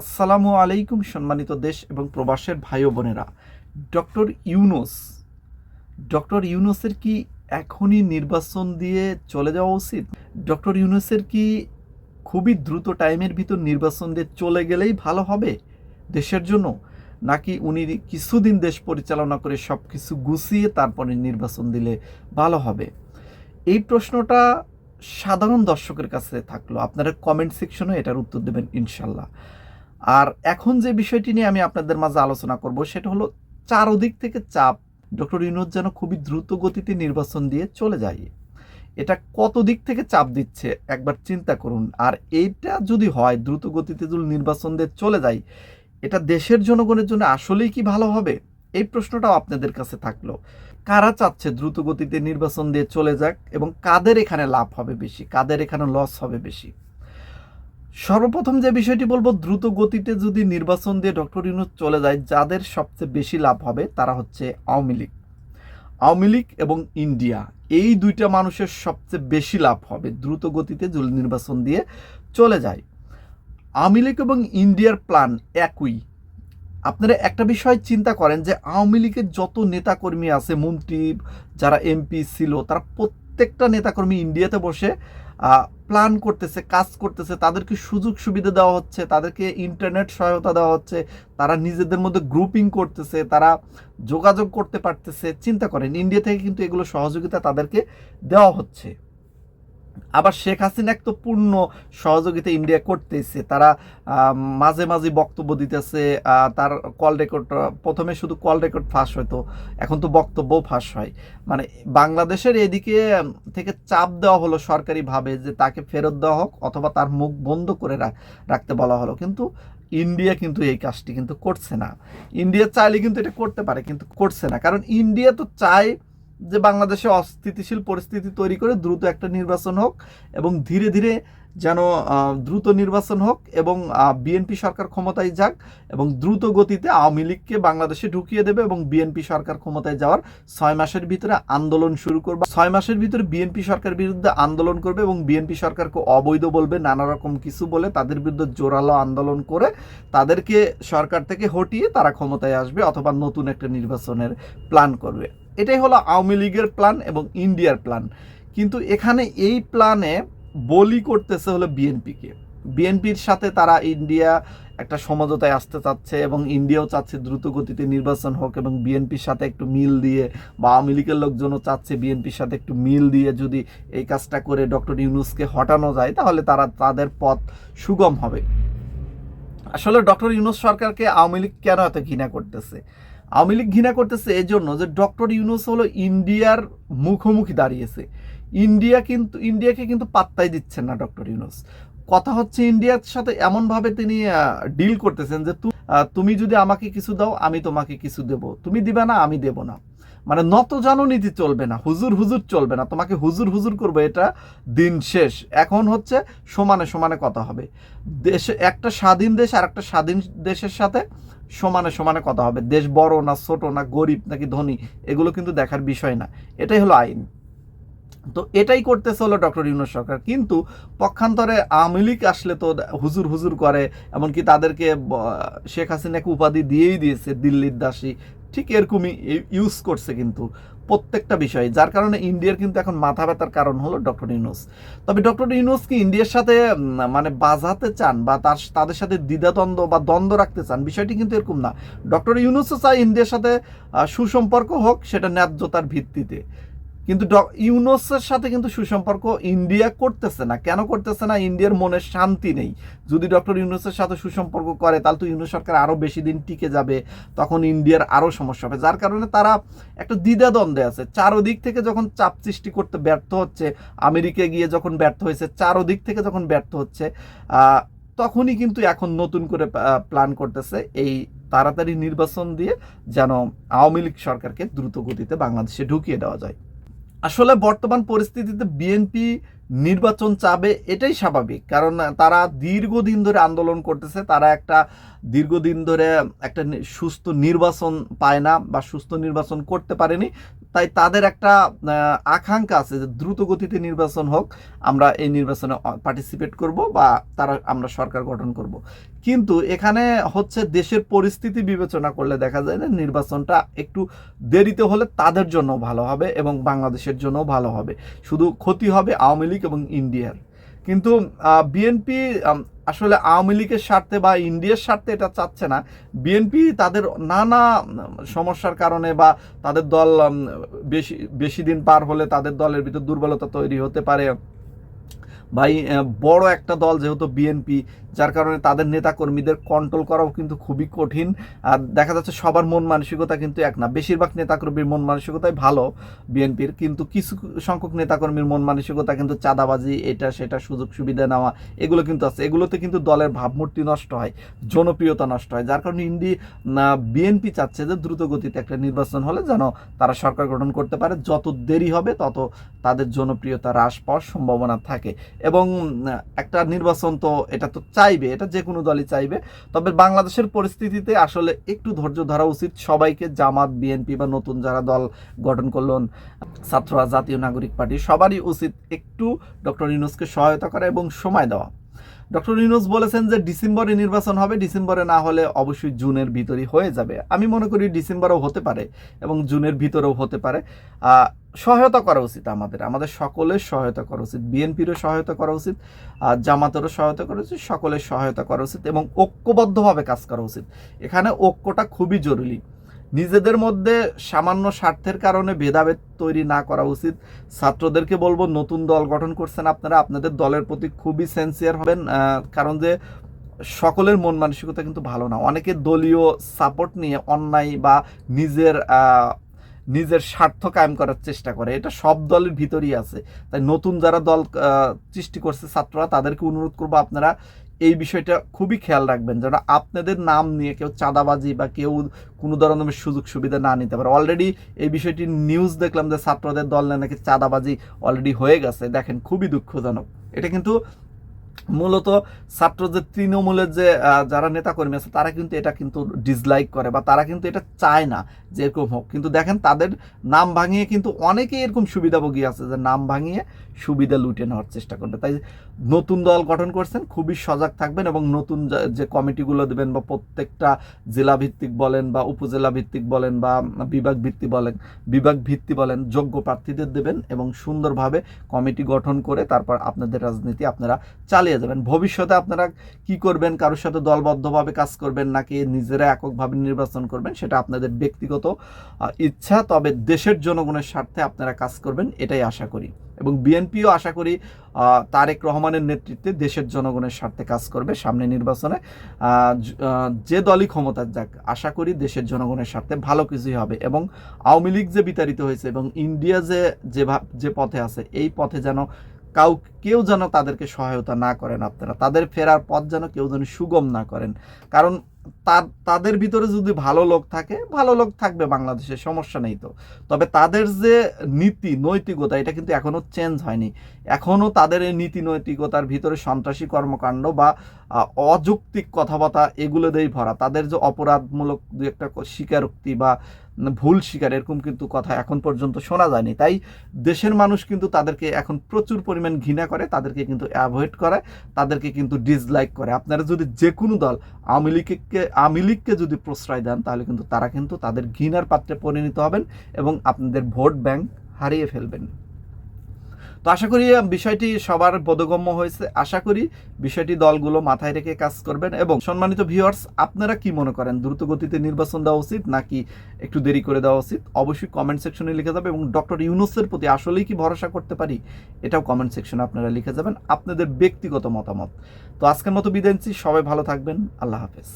আসসালামু আলাইকুম সম্মানিত দেশ এবং প্রবাসের ভাই বোনেরা। ডক্টর ইউনুস, ডক্টর ইউনুসের কি এখনই নির্বাচন দিয়ে চলে যাওয়া উচিত? ডক্টর ইউনুসের কি খুবই দ্রুত টাইমের ভিতর নির্বাচন দিয়ে চলে গেলেই ভালো হবে দেশের জন্য? নাকি উনি কিছুদিন দেশ পরিচালনা করে সব কিছু গুছিয়ে তারপরে নির্বাচন দিলে ভালো হবে? এই প্রশ্নটা সাধারণ দর্শকের কাছে থাকল। আপনারা কমেন্ট সেকশনে এটার উত্তর দেবেন ইনশাল্লাহ। আর এখন যে বিষয়টি নিয়ে আমি আপনাদের মাঝে আলোচনা করব, সেটা হলো চারদিক থেকে চাপ। ডক্টর ইউনুস যেন খুবই দ্রুত গতিতে নির্বাচন দিয়ে চলে যায়। এটা কত দিক থেকে চাপ দিচ্ছে, একবার চিন্তা করুন। আর এইটা যদি হয়, দ্রুত গতিতে যদি নির্বাচন দিয়ে চলে যায়, এটা দেশের জনগণের জন্য আসলেই কি ভালো হবে? এই প্রশ্নটাও আপনাদের কাছে থাকল। কারা চাচ্ছে দ্রুত গতিতে নির্বাচন দিয়ে চলে যাক এবং কাদের এখানে লাভ হবে বেশি, কাদের এখানে লস হবে বেশি? সর্বপ্রথম যে বিষয়টি বলব, দ্রুত গতিতে যদি নির্বাচন দিয়ে ডক্টর ইউনুস চলে যায়, যাদের সবচেয়ে বেশি লাভ হবে তারা হচ্ছে আওয়ামী লীগ। আওয়ামী লীগ এবং ইন্ডিয়া, এই দুইটা মানুষের সবচেয়ে বেশি লাভ হবে দ্রুত গতিতে নির্বাচন দিয়ে চলে যায়। আওয়ামী লীগ এবং ইন্ডিয়ার প্ল্যান একই। আপনারা একটা বিষয় চিন্তা করেন যে, আওয়ামী লীগের যত নেতাকর্মী আছে, মন্ত্রী, যারা এমপি ছিল, তারা প্রত্যেকটা নেতাকর্মী ইন্ডিয়াতে বসে প্ল্যান করতেছে, কাজ করতেছে, তাদেরকে সুযোগ সুবিধা দেওয়া হচ্ছে, তাদেরকে ইন্টারনেট সহায়তা দেওয়া হচ্ছে, তারা নিজেদের মধ্যে গ্রুপিং করতেছে, তারা যোগাযোগ করতে পারতেছে, চিন্তা করেন ইন্ডিয়া থেকে কিন্তু এগুলো সহযোগিতা তাদেরকে দেওয়া হচ্ছে। আবার শেখ হাসিনা তো পূর্ণ সহযোগিতা ইন্ডিয়া করতেছে। তারা মাঝে মাঝে বক্তব্য দিতেছে তার কল রেকর্ড প্রথমে শুধু কল রেকর্ড ফাঁস হতো এখন তো বক্তব্য ফাঁস হয়। মানে বাংলাদেশের এদিকে থেকে চাপ দেওয়া হলো সরকারিভাবে যে তাকে ফেরত দেওয়া হোক অথবা তার মুখ বন্ধ করে রাখতে বলা হলো। কিন্তু ইন্ডিয়া কিন্তু এই কাজটি কিন্তু করছে না। ইন্ডিয়া চাইলে কিন্তু এটা করতে পারে, কিন্তু করছে না। কারণ ইন্ডিয়া তো চায় যে বাংলাদেশে অস্থিতিশীল পরিস্থিতি তৈরি করে দ্রুত একটা নির্বাচন হোক এবং ধীরে ধীরে যেন দ্রুত নির্বাচন হোক এবং বিএনপি সরকার ক্ষমতায় যাক এবং দ্রুত গতিতে আওয়ামী লীগকে বাংলাদেশে ঢুকিয়ে দেবে এবং বিএনপি সরকার ক্ষমতায় যাওয়ার ছয় মাসের ভিতরে আন্দোলন শুরু করবে। ছয় মাসের ভিতরে বিএনপি সরকার বিরুদ্ধে আন্দোলন করবে এবং বিএনপি সরকারকে অবৈধ বলবে, নানা রকম কিছু বলে তাদের বিরুদ্ধে জোরালো আন্দোলন করে তাদেরকে সরকার থেকে হটিয়ে তারা ক্ষমতায় আসবে অথবা নতুন একটা নির্বাচনের প্ল্যান করবে। এটাই হলো আওয়ামী লীগের প্ল্যান এবং ইন্ডিয়ার প্ল্যান কিন্তু এখানে এই প্ল্যানে বলি করতেছে হলো বিএনপিকে বিএনপির সাথে তারা ইন্ডিয়া একটা সমঝোতায় আসতে চাচ্ছে এবং ইন্ডিয়াও চাচ্ছে দ্রুত গতিতে নির্বাচন হোক এবং বিএনপির সাথে একটু মিল দিয়ে বা আওয়ামী লীগের লোকজনও চাচ্ছে বিএনপির সাথে একটু মিল দিয়ে যদি এই কাজটা করে ডক্টর ইউনুসকে হটানো যায়, তাহলে তারা তাদের পথ সুগম হবে। আসলে ডক্টর ইউনুস সরকারকে আওয়ামী লীগ কেন এত ঘৃণা করতেছে? আওয়ামী লীগ ঘৃণা করতেছে এই জন্য যে ডক্টর ইউনুস হলো ইন্ডিয়ার মুখোমুখি দাঁড়িয়েছে। ইন্ডিয়া কিন্তু, ইন্ডিয়াকে কিন্তু পাত্তাই দিচ্ছেন না ডক্টর ইউনুস। কথা হচ্ছে ইন্ডিয়ার সাথে এমনভাবে তিনি ডিল করতেছেন যে তুমি যদি আমাকে কিছু দাও, আমি তোমাকে কিছু দেব। তুমি দিবে না, আমি দেব না। মানে নত জননীতি চলবে না, হুজুর হুজুর চলবে না। তোমাকে হুজুর হুজুর করবে, এটা দিন শেষ। এখন হচ্ছে সমানে সমানে কথা হবে। দেশে একটা স্বাধীন দেশ আর একটা স্বাধীন দেশের সাথে সমানে সমানে কথা হবে। দেশ বড় না ছোট না গরিব নাকি ধনী, এগুলো কিন্তু দেখার বিষয় না। এটাই হলো আইন। তো এটাই করতেছে হলো ডক্টর ইউনুস সরকার। কিন্তু পক্ষান্তরে আওয়ামী লীগ আসলে তো হুজুর হুজুর করে, এমনকি তাদেরকে শেখ হাসিনাকে উপাধি দিয়েই দিয়েছে দিল্লির দাসী ঠিক এরকমই ইউজ করছে কিন্তু প্রত্যেকটা বিষয়ে, যার কারণে ইন্ডিয়ার কিন্তু এখন মাথা ব্যথার কারণ হলো ডক্টর ইউনুস। তবে ডক্টর ইউনুস কি ইন্ডিয়ার সাথে মানে বাজাতে চান বা তার, তাদের সাথে দ্বিধাদ্বন্দ্ব বা দ্বন্দ্ব রাখতে চান, বিষয়টি কিন্তু এরকম না। ডক্টর ইউনুসও চায় ইন্ডিয়ার সাথে সুসম্পর্ক হোক, সেটা ন্যায্যতার ভিত্তিতে। কিন্তু ইউনোসের সাথে কিন্তু সুসম্পর্ক ইন্ডিয়া করতেছে না। কেন করতেছে না? ইন্ডিয়ার মনে শান্তি নেই। যদি ডক্টর ইউনুসের সাথে সুসম্পর্ক করে, তাহলে তো ইউনুস সরকার আরও বেশি দিন টিকে যাবে, তখন ইন্ডিয়ার আরও সমস্যা হবে। যার কারণে তারা একটা দ্বিধাদ্বন্দ্বে আছে। চারোদিক থেকে যখন চাপ সৃষ্টি করতে ব্যর্থ হচ্ছে, আমেরিকা গিয়ে যখন ব্যর্থ হয়েছে, চারোদিক থেকে যখন ব্যর্থ হচ্ছে তখনই কিন্তু এখন নতুন করে প্ল্যান করতেছে এই তাড়াতাড়ি নির্বাচন দিয়ে যেন আওয়ামী লীগ সরকারকে দ্রুত গতিতে বাংলাদেশে ঢুকিয়ে দেওয়া যায়। আসলে বর্তমান পরিস্থিতিতে বিএনপি নির্বাচন চাবে এটাই স্বাভাবিক। কারণ তারা দীর্ঘদিন ধরে আন্দোলন করতেছে, তারা একটা দীর্ঘদিন ধরে একটা সুস্থ নির্বাচন পায় না বা সুস্থ নির্বাচন করতে পারেনি। তাই তাদের একটা আকাঙ্ক্ষা আছে যে দ্রুত গতিতে নির্বাচন হোক, আমরা এই নির্বাচনে পার্টিসিপেট করব বা তারা, আমরা সরকার গঠন করব। কিন্তু এখানে হচ্ছে দেশের পরিস্থিতি বিবেচনা করলে দেখা যায় যে নির্বাচনটা একটু দেরিতে হলে তাদের জন্য ভালো হবে এবং বাংলাদেশের জন্য ভালো হবে। শুধু ক্ষতি হবে আওয়ামী লীগ এবং ইন্ডিয়ার। কিন্তু বিএনপি আসলে আওয়ামী লীগের স্বার্থে বা ইন্ডিয়ার স্বার্থে এটা চাচ্ছে না। বিএনপি তাদের নানা সমস্যার কারণে বা তাদের দল বেশি বেশি দিন পার হলে তাদের দলের ভিতর দুর্বলতা তৈরি হতে পারে। ভাই বড় একটা দল যেহেতু বিএনপি যার কারণে তাদের নেতাকর্মীদের কন্ট্রোল করাও কিন্তু খুবই কঠিন। আর দেখা যাচ্ছে সবার মন মানসিকতা কিন্তু এক না। বেশিরভাগ নেতাকর্মীর মন মানসিকতাই ভালো বিএনপির, কিন্তু কিছু সংখ্যক নেতাকর্মীর মন মানসিকতা কিন্তু চাঁদাবাজি, এটা সেটা সুযোগ সুবিধা নেওয়া, এগুলো কিন্তু আছে। এগুলোতে কিন্তু দলের ভাবমূর্তি নষ্ট হয়, জনপ্রিয়তা নষ্ট হয়। যার কারণে ইন্ডি বিএনপি চাচ্ছে যে দ্রুত গতিতে একটা নির্বাচন হলে যেন তারা সরকার গঠন করতে পারে। যত দেরি হবে, তত তাদের জনপ্রিয়তা হ্রাস পাওয়ার সম্ভাবনা থাকে। এবং একটা নির্বাচন তো, এটা তো চাইবে, এটা যে কোনো দলই চাইবে। তবে বাংলাদেশের পরিস্থিতিতে আসলে একটু ধৈর্য ধরা উচিত। সবাইকে জামাত বিএনপি বা নতুন যারা দল গঠন করলেন ছাত্ররা, জাতীয় নাগরিক পার্টি, সবারই উচিত একটু ডক্টর ইউনুসকে সহায়তা করা এবং সময় দেওয়া। ডক্টর ইউনুস বলেছেন যে ডিসেম্বরে নির্বাচন হবে, ডিসেম্বরে না হলে অবশ্যই জুনের ভিতরই হয়ে যাবে। আমি মনে করি ডিসেম্বরেও হতে পারে এবং জুনের ভিতরেও হতে পারে। সহায়তা করা উচিত আমাদের আমাদের সকলের সহায়তা করা উচিত। বিএনপিরও সহায়তা করা উচিত জামাতেরও সহায়তা করা উচিত, সকলের সহায়তা করা উচিত এবং ঐক্যবদ্ধভাবে কাজ করা উচিত। এখানে ঐক্যটা খুবই জরুরি। নিজেদের মধ্যে সামান্য স্বার্থের কারণে ভেদাভেদ তৈরি না করা উচিত। ছাত্রদেরকে বলব, নতুন দল গঠন করছেন আপনারা, আপনাদের দলের প্রতি খুবই সেন্সিয়ার হবেন কারণ যে সকলের মন মানসিকতা কিন্তু ভালো না। অনেকে দলীয় সাপোর্ট নিয়ে অন্যায় বা নিজের নিজের স্বার্থ কায়েম করার চেষ্টা করে। এটা সব দলের ভিতরই আছে। তাই নতুন যারা দল সৃষ্টি করছে ছাত্ররা, তাদেরকে অনুরোধ করব আপনারা এই বিষয়টা খুবই খেয়াল রাখবেন যেন আপনাদের নাম নিয়ে কেউ চাঁদাবাজি বা কেউ কোনো ধরনের সুযোগ সুবিধা না নিতে পারে। অলরেডি এই বিষয়টি নিউজ দেখলাম যে ছাত্রদের দল নাকি চাঁদাবাজি অলরেডি হয়ে গেছে। দেখেন, খুবই দুঃখজনক। এটা কিন্তু মূলত ছাত্র যে তৃণমূলের যে যারা নেতাকর্মী আছে, তারা কিন্তু এটা কিন্তু ডিসলাইক করে বা তারা কিন্তু এটা চায় না যে এরকম হোক। কিন্তু দেখেন তাদের নাম ভাঙিয়ে কিন্তু অনেকেই এরকম সুবিধাভোগী আছে যে নাম ভাঙিয়ে সুবিধা লুটে নেওয়ার চেষ্টা করবে। তাই নতুন দল গঠন করছেন, খুবই সজাগ থাকবেন এবং নতুন যে- কমিটিগুলো দেবেন বা প্রত্যেকটা জেলা ভিত্তিক বলেন বা উপজেলা ভিত্তিক বলেন বা বিভাগ ভিত্তি বলেন বিভাগ ভিত্তি বলেন, যোগ্য প্রার্থীদের দেবেন এবং সুন্দরভাবে কমিটি গঠন করে তারপর আপনাদের রাজনীতি আপনারা চালিয়ে যাবেন। ভবিষ্যতে আপনারা কি করবেন? কারোর সাথে দলবদ্ধভাবে কাজ করবেন নাকি নিজেরা এককভাবে নির্বাচন করবেন সেটা আপনাদের ব্যক্তিগত ইচ্ছা। তবে দেশের জনগণের স্বার্থে আপনারা কাজ করবেন, এটাই আশা করি। এবং বিএনপিও আশা করি তারেক রহমানের নেতৃত্বে দেশের জনগণের স্বার্থে কাজ করবে সামনে নির্বাচনে। যে দলই ক্ষমতার যাক, আশা করি দেশের জনগণের স্বার্থে ভালো কিছুই হবে। এবং আওয়ামী লীগ যে বিতাড়িত হয়েছে এবং ইন্ডিয়া যে যে পথে আছে, এই পথে যেন কাউ কেউ যেন তাদেরকে সহায়তা না করেন আপনারা। তাদের ফেরার পথ যেন কেউ যেন সুগম না করেন। কারণ তার, তাদের ভিতরে যদি ভালো লোক থাকে, ভালো লোক থাকবে বাংলাদেশে, সমস্যা নেই তো। তবে তাদের যে নীতি, নৈতিকতা, এটা কিন্তু এখনও চেঞ্জ হয়নি। এখনও তাদের এই নীতি, নৈতিকতার ভিতরে সন্ত্রাসী কর্মকাণ্ড বা অযৌক্তিক কথাবার্তা এগুলো দিয়েই ভরা। তাদের যে অপরাধমূলক দু একটা স্বীকারোক্তি বা ভুল শিকার, এরকম কিন্তু কথা এখন পর্যন্ত শোনা যায়নি। তাই দেশের মানুষ কিন্তু তাদেরকে এখন প্রচুর পরিমাণ ঘৃণা করে, তাদেরকে কিন্তু অ্যাভয়েড করে, তাদেরকে কিন্তু ডিসলাইক করে। আপনারা যদি যে কোনো দল আওয়ামী লীগকে আওয়ামী লীগকে যদি প্রশ্রয় দেন, তাহলে কিন্তু তারা কিন্তু তাদের ঘৃণার পাত্রে পরিণত হবেন এবং আপনাদের ভোট ব্যাংক হারিয়ে ফেলবেন। তো আশা করি বিষয়টি সবার বোধগম্য হয়েছে। আশা করি বিষয়টি দলগুলো মাথায় রেখে কাজ করবেন এবং সম্মানিত ভিউয়ার্স আপনারা কি মনে করেন? দ্রুত গতিতে নির্বাচন দেওয়া উচিত নাকি একটু দেরি করে দেওয়া উচিত? অবশ্যই কমেন্ট সেকশনে লিখে যাবে এবং ডক্টর ইউনুসের প্রতি আসলেই কি ভরসা করতে পারি? এটাও কমেন্ট সেকশনে আপনারা লিখে যাবেন। আপনাদের ব্যক্তিগত মতামত। তো আজকের মতো বিদায় সবাই ভালো থাকবেন। আল্লাহ হাফেজ।